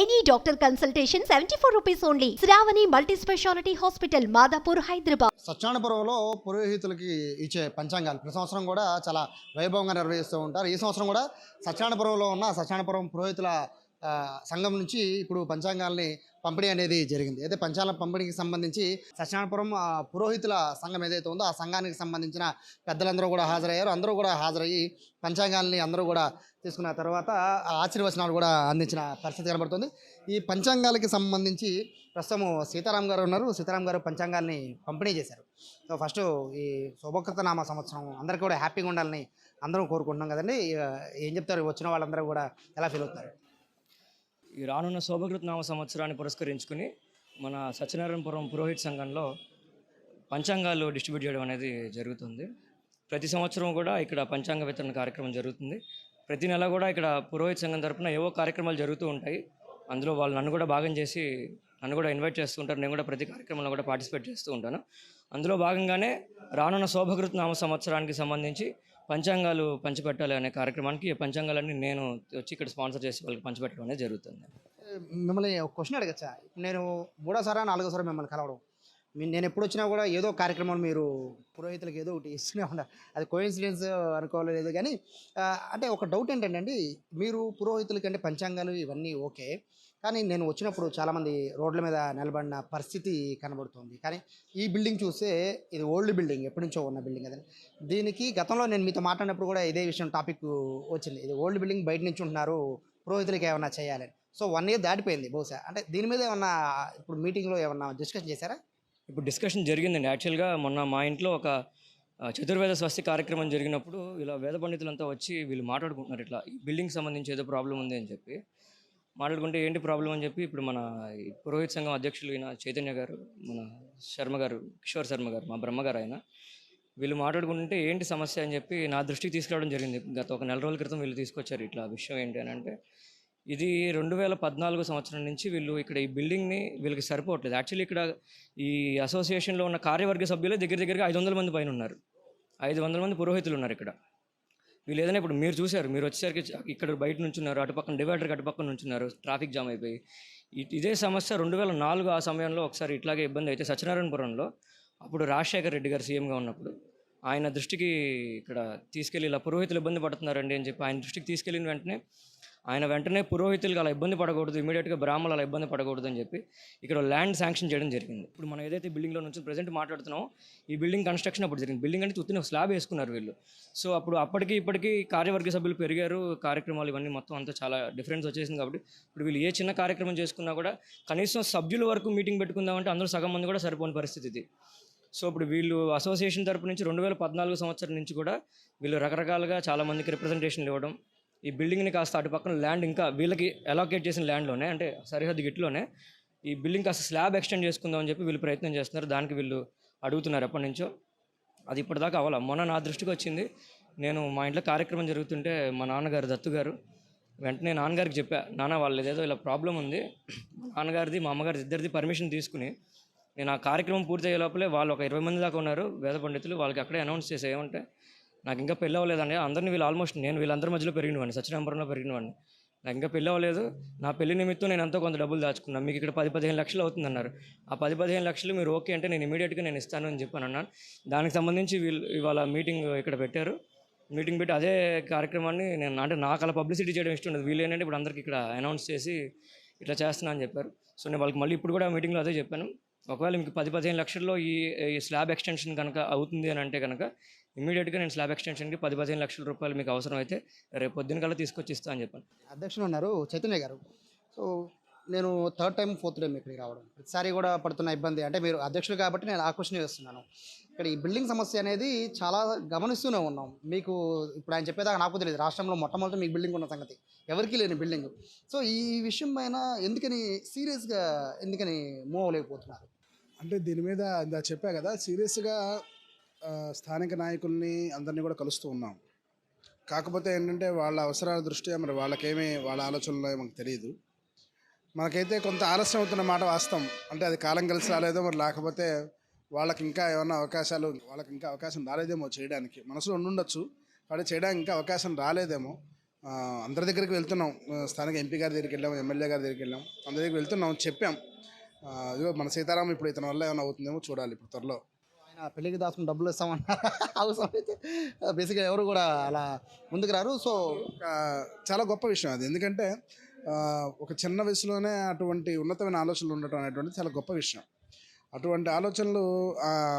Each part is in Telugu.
Any doctor consultation seventy four rupees only Sravani multi speciality hospital Madhapur Hyderabad సత్యానపురంలో పురోహితులకి ఇచ్చే పంచాంగాలు. ప్రతి సంవత్సరం కూడా చాలా వైభవంగా నిర్వహిస్తూ ఉంటారు. ఈ సంవత్సరం కూడా సత్యానపురంలో ఉన్న సత్యానపురం పురోహితుల సంఘం నుంచి ఇప్పుడు పంచాంగాల్ని పంపిణీ అనేది జరిగింది. అయితే పంచాంగ పంపిణీకి సంబంధించి సత్యనారాయణపురం పురోహితుల సంఘం ఏదైతే ఉందో ఆ సంఘానికి సంబంధించిన పెద్దలందరూ కూడా హాజరయ్యారు. అందరూ కూడా హాజరయ్యి పంచాంగాల్ని అందరూ కూడా తీసుకున్న తర్వాత ఆ ఆశీర్వచనాలు కూడా అందించిన పరిస్థితి కనబడుతుంది. ఈ పంచాంగాలకి సంబంధించి ప్రస్తుతం సీతారాం గారు ఉన్నారు. సీతారాం గారు పంచాంగాల్ని పంపిణీ చేశారు. సో ఫస్ట్ ఈ శుభకృత నామ సంవత్సరం అందరికీ కూడా హ్యాపీగా ఉండాలని అందరం కోరుకుంటున్నాం కదండి. ఏం చెప్తారు? వచ్చిన వాళ్ళందరూ కూడా ఎలా ఫీల్ అవుతారు ఈ రానున్న శోభకృత నామ సంవత్సరాన్ని పురస్కరించుకుని మన సత్యనారాయణపురం పురోహిత్ సంఘంలో పంచాంగాలు డిస్ట్రిబ్యూట్ చేయడం అనేది జరుగుతుంది. ప్రతి సంవత్సరం కూడా ఇక్కడ పంచాంగ వితరణ కార్యక్రమం జరుగుతుంది. ప్రతి నెల కూడా ఇక్కడ పురోహిత్ సంఘం తరపున ఏవో కార్యక్రమాలు జరుగుతూ ఉంటాయి. అందులో వాళ్ళు నన్ను కూడా భాగం చేసి నన్ను కూడా ఇన్వైట్ చేస్తూ ఉంటారు. నేను కూడా ప్రతి కార్యక్రమంలో కూడా పార్టిసిపేట్ చేస్తూ ఉంటాను. అందులో భాగంగానే రానున్న శోభకృత నామ సంవత్సరానికి సంబంధించి పంచాంగాలు పంచిపెట్టాలి అనే కార్యక్రమానికి పంచాంగాలన్నీ నేను వచ్చి ఇక్కడ స్పాన్సర్ చేసి వాళ్ళకి పంచిపెట్టడం అనేది జరుగుతుంది. మిమ్మల్ని ఒక క్వశ్చన్ అడగచ్చా? నేను మూడోసారా నాలుగోసారి మిమ్మల్ని కలవడం? నేను ఎప్పుడు వచ్చినా కూడా ఏదో కార్యక్రమం మీరు పురోహితులకు ఏదో ఒకటి ఇస్తూనే ఉన్నారు అది కోయిన్సిడెన్స్ అనుకోలేదు కానీ అంటే ఒక డౌట్ ఏంటంటే అండి మీరు పురోహితులకి అంటే పంచాంగాలు ఇవన్నీ ఓకే కానీ నేను వచ్చినప్పుడు చాలామంది రోడ్ల మీద నిలబడిన పరిస్థితి కనబడుతుంది. కానీ ఈ బిల్డింగ్ చూస్తే ఇది ఓల్డ్ బిల్డింగ్ ఎప్పటి నుంచో ఉన్న బిల్డింగ్ అదే దీనికి గతంలో నేను మీతో మాట్లాడినప్పుడు కూడా ఇదే విషయం టాపిక్ వచ్చింది. ఇది ఓల్డ్ బిల్డింగ్ బయట నుంచి ఉంటున్నారు పురోహితులకి ఏమైనా చేయాలని సో వన్ ఇయర్ దాటిపోయింది బహుశా. అంటే దీని మీద ఏమన్నా ఇప్పుడు మీటింగ్లో ఏమన్నా డిస్కషన్ చేశారా? ఇప్పుడు డిస్కషన్ జరిగిందండి. యాక్చువల్గా మొన్న మా ఇంట్లో ఒక చతుర్వేద స్వస్తి కార్యక్రమం జరిగినప్పుడు ఇలా వేద పండితులంతా వచ్చి వీళ్ళు మాట్లాడుకుంటున్నారు. ఇట్లా ఈ బిల్డింగ్ సంబంధించి ఏదో ప్రాబ్లం ఉంది అని చెప్పి. మాట్లాడుకుంటే ఏంటి ప్రాబ్లం అని చెప్పి ఇప్పుడు మన పురోహిత్ పురోహిత సంఘం అధ్యక్షులు అయిన చైతన్య గారు మన శర్మ గారు కిషోర్ శర్మ గారు మా బ్రహ్మగారు ఆయన వీళ్ళు మాట్లాడుకుంటుంటే ఏంటి సమస్య అని చెప్పి నా దృష్టికి తీసుకురావడం జరిగింది. గత ఒక నెల రోజుల క్రితం వీళ్ళు తీసుకొచ్చారు ఇట్లా విషయం ఏంటి అని అంటే ఇది రెండు వేల పద్నాలుగు సంవత్సరం నుంచి వీళ్ళు ఇక్కడ ఈ బిల్డింగ్ని వీళ్ళకి సరిపోవట్లేదు. యాక్చువల్లీ ఇక్కడ ఈ అసోసియేషన్లో ఉన్న కార్యవర్గ సభ్యులు దగ్గర దగ్గరగా ఐదు వందల మంది పైన ఉన్నారు. ఐదు వందల మంది పురోహితులు ఉన్నారు ఇక్కడ. వీళ్ళు ఏదైనా ఇప్పుడు మీరు చూశారు మీరు వచ్చేసరికి ఇక్కడ బయట నుంచి ఉన్నారు డివైడర్కి అటుపక్కన నుంచున్నారు నుంచి ఉన్నారు ట్రాఫిక్ జామ్ అయిపోయి. ఇదే సమస్య రెండు వేల నాలుగు ఆ సమయంలో ఒకసారి ఇట్లాగే ఇబ్బంది అయితే సత్యనారాయణపురంలో అప్పుడు రాజశేఖర్ రెడ్డి గారు సీఎంగా ఉన్నప్పుడు ఆయన దృష్టికి ఇక్కడ తీసుకెళ్ళి ఇలా పురోహితులు ఇబ్బంది పడుతున్నారండి అని చెప్పి ఆయన దృష్టికి తీసుకెళ్ళిన వెంటనే ఆయన వెంటనే పురోహితులకు అలా ఇబ్బంది పడకూడదు ఇమీడియట్గా బ్రాహ్మణులు అలా ఇబ్బంది పడకూడదు అని చెప్పి ఇక్కడ ల్యాండ్ శాంక్షన్ చేయడం జరిగింది. ఇప్పుడు మనం ఏదైతే బిల్డింగ్లో నుంచి ప్రజెంట్ మాట్లాడుతున్నామో ఈ బిల్డింగ్ కన్స్ట్రక్షన్ అప్పుడు జరిగింది. బిల్డింగ్ అంటే ఉత్తిన స్లాబ్ వేసుకున్నారు వీళ్ళు. సో అప్పుడు అప్పటికి ఇప్పటికీ కార్యవర్గ సభ్యులు పెరిగారు కార్యక్రమాలు ఇవన్నీ మొత్తం అంతా చాలా డిఫరెన్స్ వచ్చేసింది కాబట్టి ఇప్పుడు వీళ్ళు ఏ చిన్న కార్యక్రమం చేసుకున్నా కూడా కనీసం సభ్యుల వరకు మీటింగ్ పెట్టుకుందామంటే అందరూ సగం మంది కూడా సరిపోని పరిస్థితి ఇది. సో ఇప్పుడు వీళ్ళు అసోసియేషన్ తరపు నుంచి రెండు వేల పద్నాలుగు సంవత్సరం నుంచి కూడా వీళ్ళు రకరకాలుగా చాలామందికి రిప్రజెంటేషన్లు ఇవ్వడం ఈ బిల్డింగ్ని కాస్త అటు పక్కన ల్యాండ్ ఇంకా వీళ్ళకి అలోకేట్ చేసిన ల్యాండ్లోనే అంటే సరిహద్దు గిట్లోనే ఈ బిల్డింగ్ కాస్త స్లాబ్ ఎక్స్టెండ్ చేసుకుందామని చెప్పి వీళ్ళు ప్రయత్నం చేస్తున్నారు. దానికి వీళ్ళు అడుగుతున్నారు ఎప్పటి నుంచో. అది ఇప్పటిదాకా అవ్వాల. మొన్న నా దృష్టికి వచ్చింది నేను మా ఇంట్లో కార్యక్రమం జరుగుతుంటే మా నాన్నగారు దత్తు గారు వెంటనే నాన్నగారికి చెప్పా నాన్న వాళ్ళు ఏదో ఇలా ప్రాబ్లం ఉంది. నాన్నగారిది మా అమ్మగారిది ఇద్దరిది పర్మిషన్ తీసుకుని నేను ఆ కార్యక్రమం పూర్తి అయ్యే లోపలే వాళ్ళు ఒక ఇరవై మంది దాకా ఉన్నారు. వేద పండితులు వాళ్ళకి అక్కడే అనౌన్స్ చేసే ఏమంటే నాకు ఇంకా పెళ్ళి అవ్వలేదండి అందరిని వీళ్ళు ఆల్మోస్ట్ నేను వీళ్ళందరి మధ్యలో పెరిగినవాడిని సత్యనారాయణపురంలో పెరిగినవాడిని. నాకు ఇంకా పెళ్ళి అవ్వలేదు నా పెళ్ళి నిమిత్తం నేను ఎంతో కొంత డబ్బులు దాచుకున్నాను మీకు ఇక్కడ పది పదిహేను లక్షలు అవుతుంది అన్నారు ఆ పది పదిహేను లక్షలు మీరు ఓకే అంటే నేను ఇమీడియట్గా నేను ఇస్తాను అని చెప్పాను అన్నాను. దానికి సంబంధించి వీళ్ళు ఇవాళ మీటింగ్ ఇక్కడ పెట్టారు. మీటింగ్ పెట్టి అదే కార్యక్రమాన్ని నేను అంటే నాకు అలా పబ్లిసిటీ చేయడం ఇష్టం ఉండదు. వీళ్ళు ఏంటంటే ఇప్పుడు అందరికి ఇక్కడ అనౌన్స్ చేసి ఇట్లా చేస్తున్నా అని చెప్పారు. సో నేను వాళ్ళకి మళ్ళీ ఇప్పుడు కూడా మీటింగ్లో అదే చెప్పాను. ఒకవేళ మీకు పది పదిహేను లక్షల్లో ఈ ఈ స్లాబ్ ఎక్స్టెన్షన్ కనుక అవుతుంది అని అంటే కనుక ఇమీడియట్గా నేను స్లాబ్ ఎక్స్టెన్షన్కి పది పదిహేను లక్షల రూపాయలు మీకు అవసరం అయితే రేపు పొద్దున్న కల్లా తీసుకొచ్చి ఇస్తా అని చెప్పాను. అధ్యక్షులు ఉన్నారు చైతన్య గారు. సో నేను థర్డ్ టైం ఫోర్త్ టైం ఇక్కడికి రావడం. ప్రతిసారి కూడా పడుతున్న ఇబ్బంది. అంటే మీరు అధ్యక్షులు కాబట్టి నేను ఆ క్వశ్చన్ వేస్తున్నాను. ఇక్కడ ఈ బిల్డింగ్ సమస్య అనేది చాలా గమనిస్తూనే ఉన్నాం. మీకు ఇప్పుడు ఆయన చెప్పేదాకా నాకు తెలియదు. రాష్ట్రంలో మొట్టమొదటి మీకు బిల్డింగ్ ఉన్న సంగతి. ఎవరికీ లేని బిల్డింగ్. సో ఈ విషయం పైన ఎందుకని సీరియస్గా ఎందుకని మూవ్ అవ్వలేకపోతున్నారు? అంటే దీని మీద ఇందా చెప్పా కదా సీరియస్గా స్థానిక నాయకుల్ని అందరినీ కూడా కలుస్తూ ఉన్నాం. కాకపోతే ఏంటంటే వాళ్ళ అవసరాల దృష్ట్యా మరి వాళ్ళకేమీ వాళ్ళ ఆలోచనలో మాకు తెలియదు మనకైతే కొంత ఆలస్యం అవుతున్న మాట వాస్తవం. అంటే అది కాలం కలిసి రాలేదో మరి లేకపోతే వాళ్ళకి ఇంకా ఏమైనా అవకాశాలు వాళ్ళకి ఇంకా అవకాశం రాలేదేమో చేయడానికి. మనసులో ఉండుండొచ్చు కానీ చేయడానికి ఇంకా అవకాశం రాలేదేమో. అందరి దగ్గరికి వెళ్తున్నాం. స్థానిక ఎంపీ గారి దగ్గరికి వెళ్ళాం ఎమ్మెల్యే గారి దగ్గరికి వెళ్ళాం. అందరి దగ్గరికి వెళ్తున్నాం చెప్పాం. ఇదిగో మన సీతారాం ఇప్పుడు ఇతని వల్ల ఏమైనా అవుతుందేమో చూడాలి ఇప్పుడు త్వరలో. ఆయన పెళ్ళికి దాచుకుని డబ్బులు ఇస్తామన్నారు. అవసరం అయితే బేసిక్గా ఎవరు కూడా అలా ముందుకు రారు. సో చాలా గొప్ప విషయం అది. ఎందుకంటే ఒక చిన్న వయసులోనే అటువంటి ఉన్నతమైన ఆలోచనలు ఉండటం అనేటువంటిది చాలా గొప్ప విషయం. అటువంటి ఆలోచనలు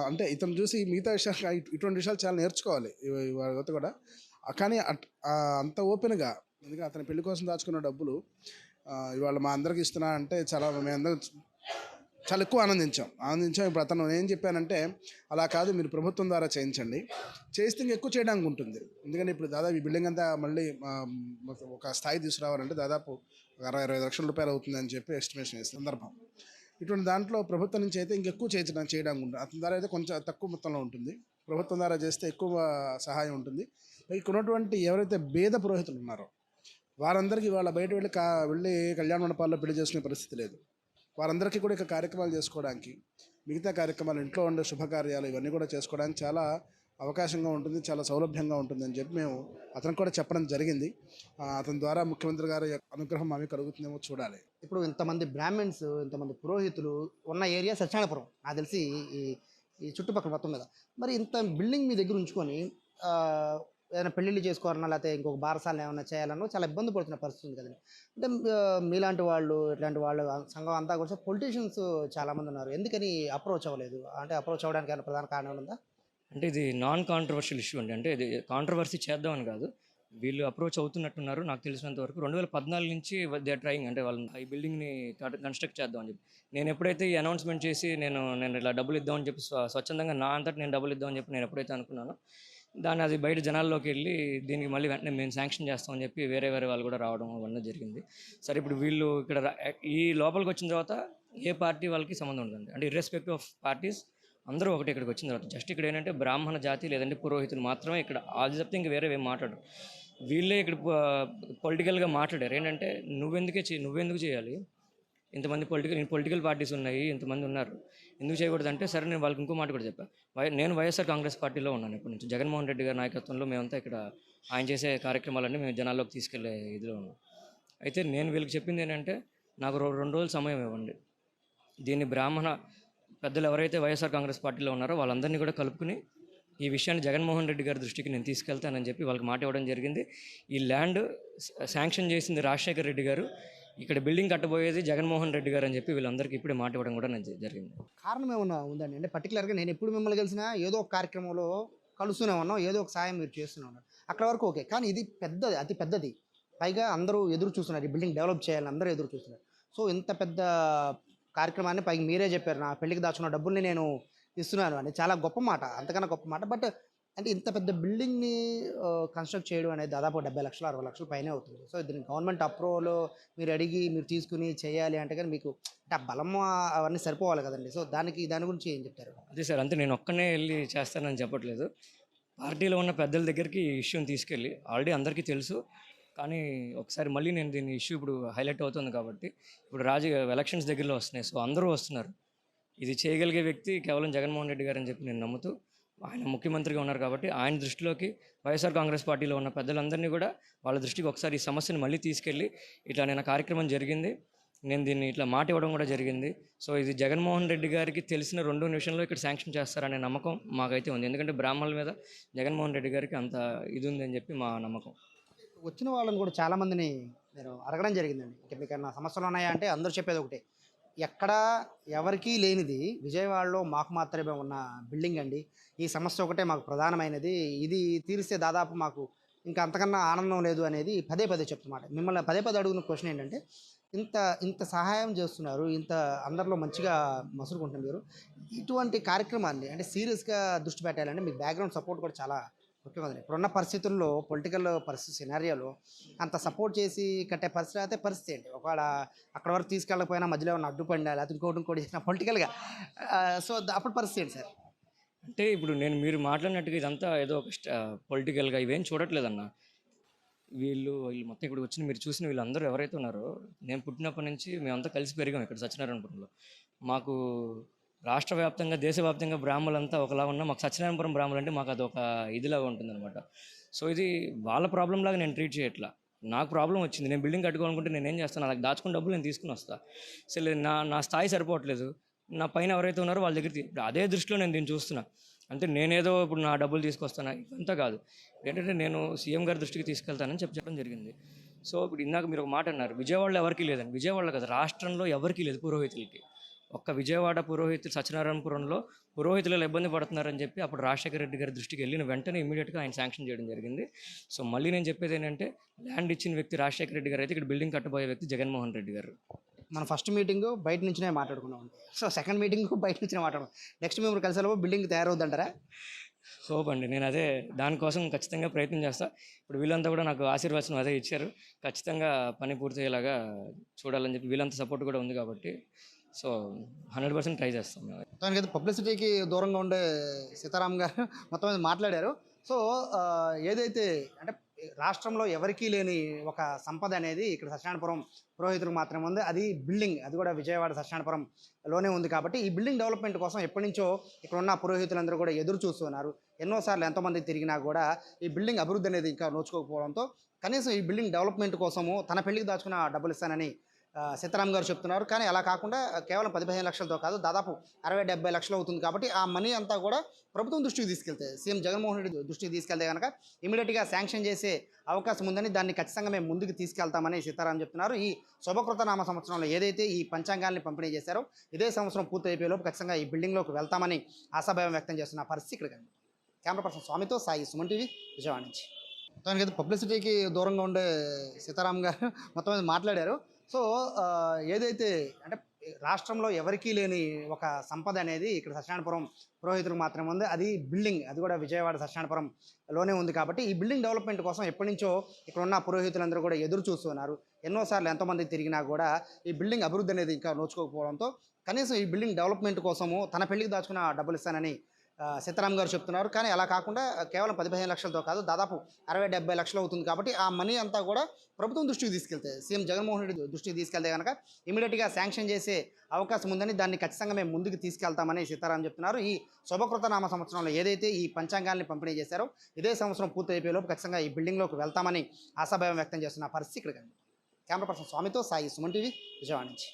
అంటే ఇతను చూసి మిగతా విషయాలు ఇటువంటి విషయాలు చాలా నేర్చుకోవాలి యువత కూడా. కానీ అట్- అంత ఓపెన్గా ఎందుకంటే అతని పెళ్ళి కోసం దాచుకున్న డబ్బులు ఇవాళ మా అందరికి ఇస్తున్నా అంటే చాలా మేమందరం చాలా ఎక్కువ ఆనందించాం. ఆనందించాం. ఇప్పుడు అతను ఏం చెప్పానంటే అలా కాదు మీరు ప్రభుత్వం ద్వారా చేయించండి. చేస్తే ఇంకా ఎక్కువ చేయడానికి ఉంటుంది. ఎందుకంటే ఇప్పుడు దాదాపు ఈ బిల్డింగ్ అంతా మళ్ళీ ఒక స్థాయి తీసుకురావాలంటే దాదాపు ఒక అరవై ఇరవై లక్షల రూపాయలు అవుతుంది అని చెప్పి ఎస్టిమేషన్ వేసిన సందర్భం. ఇటువంటి దాంట్లో ప్రభుత్వం నుంచి అయితే ఇంకెక్కువ చేయించడం చేయడానికి ఉంటుంది. అతని ద్వారా అయితే కొంచెం తక్కువ మొత్తంలో ఉంటుంది. ప్రభుత్వం ద్వారా చేస్తే ఎక్కువ సహాయం ఉంటుంది. ఇక్కడ ఉన్నటువంటి ఎవరైతే భేద పురోహితులు ఉన్నారో వారందరికీ వాళ్ళ బయట వెళ్ళి కా వెళ్ళి కళ్యాణ మండపాల్లో పెళ్ళి చేసుకునే పరిస్థితి లేదు. వారందరికీ కూడా ఇక కార్యక్రమాలు చేసుకోవడానికి మిగతా కార్యక్రమాలు ఇంట్లో ఉండే శుభకార్యాలు ఇవన్నీ కూడా చేసుకోవడానికి చాలా అవకాశంగా ఉంటుంది చాలా సౌలభ్యంగా ఉంటుంది అని చెప్పి మేము అతనికి కూడా చెప్పడం జరిగింది. అతని ద్వారా ముఖ్యమంత్రి గారి యొక్క అనుగ్రహం ఆమె కలుగుతుందేమో చూడాలి. ఇప్పుడు ఇంతమంది బ్రాహ్మణ్స్ ఇంతమంది పురోహితులు ఉన్న ఏరియా సత్యానపురం నాకు తెలిసి ఈ ఈ చుట్టుపక్కల మొత్తం మీద. మరి ఇంత బిల్డింగ్ మీ దగ్గర ఉంచుకొని ఏదైనా పెళ్ళిళ్ళు చేసుకోవాలన్నా లేకపోతే ఇంకొక బారసాలను ఏమైనా చేయాలన్నా చాలా ఇబ్బంది పడుతున్న పరిస్థితి ఉంది కదండి. అంటే మీలాంటి వాళ్ళు ఇట్లాంటి వాళ్ళు సంఘం అంతా కూడా పొలిటీషియన్స్ చాలామంది ఉన్నారు. ఎందుకని అప్రోచ్ అవ్వలేదు? అంటే అప్రోచ్ అవ్వడానికి ప్రధాన కారణం ఉందా? అంటే ఇది నాన్ కాంట్రవర్షియల్ ఇష్యూ అండి. అంటే ఇది కాంట్రవర్సీ చేద్దామని కాదు. వీళ్ళు అప్రోచ్ అవుతున్నట్టున్నారు. నాకు తెలిసినంత వరకు రెండు వేల పద్నాలుగు నుంచి దే ట్రయింగ్ అంటే వాళ్ళు ఈ బిల్డింగ్ని కన్స్ట్రక్ట్ చేద్దామని చెప్పి. నేను ఎప్పుడైతే ఈ అనౌన్స్మెంట్ చేసి నేను నేను ఇలా డబ్బులు ఇద్దామని చెప్పి స్వచ్ఛందంగా నా అంతటి నేను డబ్బులు ఇద్దామని చెప్పి నేను ఎప్పుడైతే అనుకున్నానో దాన్ని అది బయట జనాల్లోకి వెళ్ళి దీనికి మళ్ళీ వెంటనే మేము శాంక్షన్ చేస్తామని చెప్పి వేరే వేరే వాళ్ళు కూడా రావడం అవన్నీ జరిగింది. సరే ఇప్పుడు వీళ్ళు ఇక్కడ ఈ లోపలికి వచ్చిన తర్వాత ఏ పార్టీ వాళ్ళకి సంబంధం ఉంటుంది అంటే ఇర్రెస్పెక్టివ్ ఆఫ్ పార్టీస్ అందరూ ఒకటి ఇక్కడికి వచ్చిన తర్వాత. జస్ట్ ఇక్కడ ఏంటంటే బ్రాహ్మణ జాతి లేదంటే పురోహితులు మాత్రమే ఇక్కడ. అది చెప్తే ఇంక వేరే ఏం మాట్లాడరు. వీళ్ళే ఇక్కడ పొలిటికల్గా మాట్లాడారు. ఏంటంటే నువ్వెందుకే చే నువ్వెందుకు చేయాలి? ఇంతమంది పొలిటికల్ పొలిటికల్ పార్టీస్ ఉన్నాయి ఇంతమంది ఉన్నారు. ఎందుకు చేయకూడదు అంటే సరే నేను వాళ్ళకి ఇంకో మాట కూడా చెప్పాను వై నేను వైఎస్ఆర్ కాంగ్రెస్ పార్టీలో ఉన్నాను ఇప్పటి నుంచి. జగన్మోహన్ రెడ్డి గారి నాయకత్వంలో మేమంతా ఇక్కడ ఆయన చేసే కార్యక్రమాలన్నీ మేము జనాల్లోకి తీసుకెళ్ళే ఇదిలో ఉన్నాం. అయితే నేను వీళ్ళకి చెప్పింది ఏంటంటే నాకు రెండు రోజులు సమయం ఇవ్వండి. దీన్ని బ్రాహ్మణ పెద్దలు ఎవరైతే వైఎస్ఆర్ కాంగ్రెస్ పార్టీలో ఉన్నారో వాళ్ళందరినీ కూడా కలుపుకుని ఈ విషయాన్ని జగన్మోహన్ రెడ్డి గారి దృష్టికి నేను తీసుకెళ్తానని చెప్పి వాళ్ళకి మాట ఇవ్వడం జరిగింది. ఈ ల్యాండ్ శాంక్షన్ చేసింది రాజశేఖర్ రెడ్డి గారు. ఇక్కడ బిల్డింగ్ కట్టబోయేది జగన్మోహన్ రెడ్డి గారు అని చెప్పి వీళ్ళందరికీ ఇప్పుడే మాట ఇవ్వడం కూడా నాకు జరిగింది. కారణం ఏమన్నా ఉందండి? అంటే పర్టికులర్గా నేను ఎప్పుడు మిమ్మల్ని కలిసినా ఏదో ఒక కార్యక్రమంలో కలుస్తూనే ఉన్నాం ఏదో ఒక సాయం మీరు చేస్తూనే ఉన్నారు. అక్కడ వరకు ఓకే కానీ ఇది పెద్దది అతి పెద్దది. పైగా అందరూ ఎదురు చూస్తున్నారు ఈ బిల్డింగ్ డెవలప్ చేయాలని అందరూ ఎదురు చూస్తున్నారు. సో ఇంత పెద్ద కార్యక్రమాన్ని పైగా మీరే చెప్పారు నా పెళ్ళికి దాచుకున్న డబ్బుల్ని నేను ఇస్తున్నాను అని. చాలా గొప్ప మాట అంతకన్నా గొప్ప మాట. బట్ అంటే ఇంత పెద్ద బిల్డింగ్ని కన్స్ట్రక్ట్ చేయడం అనేది దాదాపు డెబ్బై లక్షలు అరవై లక్షల పైనే అవుతుంది. సో దీన్ని గవర్నమెంట్ అప్రూవల్ మీరు అడిగి మీరు తీసుకుని చేయాలి అంటే కానీ మీకు అంటే ఆ బలం అవన్నీ సరిపోవాలి కదండి. సో దానికి దాని గురించి ఏం చెప్తారు? అదే సార్ అంతే నేను ఒక్కనే వెళ్ళి చేస్తానని చెప్పట్లేదు. పార్టీలో ఉన్న పెద్దల దగ్గరికి ఈ ఇష్యూని తీసుకెళ్ళి ఆల్రెడీ అందరికీ తెలుసు. కానీ ఒకసారి మళ్ళీ నేను దీని ఇష్యూ ఇప్పుడు హైలైట్ అవుతుంది కాబట్టి ఇప్పుడు రాజు ఎలక్షన్స్ దగ్గరలో వస్తున్నాయి. సో అందరూ వస్తున్నారు. ఇది చేయగలిగే వ్యక్తి కేవలం జగన్మోహన్ రెడ్డి గారు అని చెప్పి నేను నమ్ముతూ ఆయన ముఖ్యమంత్రిగా ఉన్నారు కాబట్టి ఆయన దృష్టిలోకి వైఎస్ఆర్ కాంగ్రెస్ పార్టీలో ఉన్న పెద్దలందరినీ కూడా వాళ్ళ దృష్టికి ఒకసారి ఈ సమస్యను మళ్ళీ తీసుకెళ్ళి ఇట్లా నేను కార్యక్రమం జరిగింది. నేను దీన్ని ఇట్లా మాట ఇవ్వడం కూడా జరిగింది. సో ఇది జగన్మోహన్ రెడ్డి గారికి తెలిసిన రెండో నిమిషంలో ఇక్కడ శాంక్షన్ చేస్తారనే నమ్మకం మాకైతే ఉంది. ఎందుకంటే బ్రాహ్మణుల మీద జగన్మోహన్ రెడ్డి గారికి అంత ఇది ఉంది అని చెప్పి మా నమ్మకం. వచ్చిన వాళ్ళని కూడా చాలామందిని నేను అడగడం జరిగిందండి. ఇంకా మీకు ఏమైనా సమస్యలు ఉన్నాయా అంటే అందరూ చెప్పేది ఒకటే. ఎక్కడా ఎవరికీ లేనిది విజయవాడలో మాకు మాత్రమే ఉన్న బిల్డింగ్ అండి. ఈ సమస్య ఒకటే మాకు ప్రధానమైనది. ఇది తీరిస్తే దాదాపు మాకు ఇంకా అంతకన్నా ఆనందం లేదు అనేది పదే పదే చెప్తున్నమాట. మిమ్మల్ని పదే పదే అడుగున్న క్వశ్చన్ ఏంటంటే ఇంత ఇంత సహాయం చేస్తున్నారు ఇంత అందరిలో మంచిగా మసులుకుంటున్నారు మీరు. ఇటువంటి కార్యక్రమాన్ని అంటే సీరియస్గా దృష్టి పెట్టాలంటే మీ బ్యాక్గ్రౌండ్ సపోర్ట్ కూడా చాలా ముఖ్యమంత్రి ఇప్పుడున్న పరిస్థితుల్లో పొలిటికల్ పరిస్థితి సినారియోలో అంత సపోర్ట్ చేసి కట్టే పరిస్థితి అయితే పరిస్థితి ఏంటి? ఒకవేళ అక్కడ వరకు తీసుకెళ్ళకపోయినా మధ్యలో ఏమైనా అడ్డుపడినా లేకపోతే ఇంకోటి ఇంకోటి చేసిన పొలిటికల్గా? సో అప్పుడు పరిస్థితి ఏంటి సార్? అంటే ఇప్పుడు నేను మీరు మాట్లాడినట్టుగా ఇదంతా ఏదో ఒక పొలిటికల్గా ఇవేం చూడట్లేదన్న. వీళ్ళు వీళ్ళు మొత్తం ఇక్కడ వచ్చిన మీరు చూసిన వీళ్ళందరూ ఎవరైతే ఉన్నారో నేను పుట్టినప్పటి నుంచి మేమంతా కలిసి పెరిగాం ఇక్కడ సత్యనారాయణపురంలో. మాకు రాష్ట్ర వ్యాప్తంగా దేశవ్యాప్తంగా బ్రాహ్మలంతా ఒకలా ఉన్నా మాకు సత్యనారాయణపురం బ్రాహ్మలు అంటే మాకు అదొక ఇదిలాగా ఉంటుందన్నమాట. సో ఇది వాళ్ళ ప్రాబ్లం లాగా నేను ట్రీట్ చేయట్లా. నాకు ప్రాబ్లం వచ్చింది. నేను బిల్డింగ్ కట్టుకోవాలనుకుంటే నేను ఏం చేస్తాను? నాకు దాచుకున్న డబ్బులు నేను తీసుకుని వస్తా. అసలు నా నా స్థాయి సరిపోవట్లేదు. నా పైన ఎవరైతే ఉన్నారో వాళ్ళ దగ్గర ఇప్పుడు అదే దృష్టిలో నేను దీన్ని చూస్తున్నా. అంటే నేనేదో ఇప్పుడు నా డబ్బులు తీసుకొస్తాను? ఇదంతా కాదు. ఏంటంటే నేను సీఎం గారి దృష్టికి తీసుకెళ్తానని చెప్పి చెప్పడం జరిగింది. సో ఇప్పుడు ఇందాక మీరు ఒక మాట అన్నారు. విజయవాడలో ఎవరికీ లేదండి. విజయవాడలో కదా రాష్ట్రంలో ఎవరికీ లేదు పురోహితులకి. ఒక్క విజయవాడ పురోహితులు సత్యనారాయణపురంలో పురోహితులు ఇబ్బంది పడుతున్నారని చెప్పి అప్పుడు రాజశేఖర రెడ్డి గారి దృష్టికి వెళ్ళిన వెంటనే ఇమీడియట్గా ఆయన శాంక్షన్ చేయడం జరిగింది. సో మళ్ళీ నేను చెప్పేది ఏంటంటే ల్యాండ్ ఇచ్చిన వ్యక్తి రాజశేఖర రెడ్డి గారు అయితే ఇక్కడ బిల్డింగ్ కట్టబోయే వ్యక్తి జగన్మోహన్ రెడ్డి గారు. మన ఫస్ట్ మీటింగ్ బయట నుంచినే మాట్లాడుకున్నాం. సో సెకండ్ మీటింగ్ బయట నుంచినే మాట్లాడుకున్నాం. నెక్స్ట్ మేము కలిసేలోపు బిల్డింగ్ తయారవుద్దంటారా? హోప్ అండి. నేను అదే దానికోసం ఖచ్చితంగా ప్రయత్నం చేస్తా. ఇప్పుడు వీళ్ళంతా కూడా నాకు ఆశీర్వచనం అదే ఇచ్చారు. ఖచ్చితంగా పని పూర్తయ్యేలాగా చూడాలని చెప్పి వీళ్ళంతా సపోర్ట్ కూడా ఉంది కాబట్టి సో హండ్రెడ్ పర్సెంట్ ట్రై చేస్తాం మేము. దానికైతే పబ్లిసిటీకి దూరంగా ఉండే సీతారాం గారు మొత్తం మీద మాట్లాడారు. సో ఏదైతే అంటే రాష్ట్రంలో ఎవరికీ లేని ఒక సంపద అనేది ఇక్కడ సత్యనారాయణపురం పురోహితులకు మాత్రమే ఉంది. అది బిల్డింగ్. అది కూడా విజయవాడ సత్యనారాయణపురంలోనే ఉంది కాబట్టి ఈ బిల్డింగ్ డెవలప్మెంట్ కోసం ఎప్పటి నుంచో ఇక్కడ ఉన్న పురోహితులందరూ కూడా ఎదురు చూస్తున్నారు ఎన్నోసార్లు ఎంతోమంది తిరిగినా కూడా ఈ బిల్డింగ్ అభివృద్ధి అనేది ఇంకా నోచుకోకపోవడంతో కనీసం ఈ బిల్డింగ్ డెవలప్మెంట్ కోసము తన పెళ్ళికి దాచుకున్న డబ్బులు ఇస్తానని సీతారాం గారు చెప్తున్నారు. కానీ అలా కాకుండా కేవలం పది పదిహేను లక్షలతో కాదు దాదాపు అరవై డెబ్బై లక్షలు అవుతుంది కాబట్టి ఆ మనీ అంతా కూడా ప్రభుత్వం దృష్టికి తీసుకెళ్తే సీఎం జగన్మోహన్ రెడ్డి దృష్టికి తీసుకెళ్తే కనుక ఇమీడియట్గా శాంక్షన్ చేసే అవకాశం ఉందని దాన్ని ఖచ్చితంగా మేము ముందుకు తీసుకెళ్తామని సీతారాం చెప్తున్నారు. ఈ శుభకృతనామ సంవత్సరంలో ఏదైతే ఈ పంచాంగాన్ని పంపిణీ చేశారో ఇదే సంవత్సరం పూర్తి అయిపోయేలోపు ఖచ్చితంగా ఈ బిల్డింగ్లోకి వెళ్తామని ఆశాభావం వ్యక్తం చేస్తున్న పరిస్థితి ఇక్కడ కెమెరా పర్సన్ స్వామితో సాయి సుమన్ టీవీ విజయవాడ నుంచి. దానికైతే పబ్లిసిటీకి దూరంగా ఉండే సీతారాం గారు మొత్తం మీద మాట్లాడారు. సో ఏదైతే అంటే రాష్ట్రంలో ఎవరికీ లేని ఒక సంపద అనేది ఇక్కడ సత్యనారాయణపురం పురోహితులకు మాత్రమే ఉంది. అది బిల్డింగ్ అది కూడా విజయవాడ సత్యనారాయణపురంలోనే ఉంది కాబట్టి ఈ బిల్డింగ్ డెవలప్మెంట్ కోసం ఎప్పటి నుంచో ఇక్కడ ఉన్న పురోహితులందరూ కూడా ఎదురు చూస్తున్నారు. ఎన్నోసార్లు ఎంతోమంది తిరిగినా కూడా ఈ బిల్డింగ్ అభివృద్ధి అనేది ఇంకా నోచుకోకపోవడంతో కనీసం ఈ బిల్డింగ్ డెవలప్మెంట్ కోసము తన పెళ్ళికి దాచుకున్న డబ్బులు ఇస్తానని సీతారాం గారు చెప్తున్నారు. కానీ అలా కాకుండా కేవలం పది పదిహేను లక్షలతో కాదు దాదాపు అరవై డెబ్బై లక్షలు అవుతుంది కాబట్టి ఆ మనీ అంతా కూడా ప్రభుత్వం దృష్టికి తీసుకెళ్తే సీఎం జగన్మోహన్ రెడ్డి దృష్టికి తీసుకెళ్తే కనుక ఇమీడియట్గా శాంక్షన్ చేసే అవకాశం ఉందని దాన్ని ఖచ్చితంగా మేము ముందుకు తీసుకెళ్తామని సీతారాం చెప్తున్నారు. ఈ శుభకృతనామ సంవత్సరంలో ఏదైతే ఈ పంచాంగాన్ని పంపిణీ చేశారో ఇదే సంవత్సరం పూర్తి అయిపోయేలోపు ఖచ్చితంగా ఈ బిల్డింగ్లోకి వెళ్తామని ఆశాభావం వ్యక్తం చేస్తున్న పరిస్థితి ఇక్కడ కెమెరా పర్సన్ స్వామితో సాయి సుమన్ టీవీ విజయవాడ నుంచి.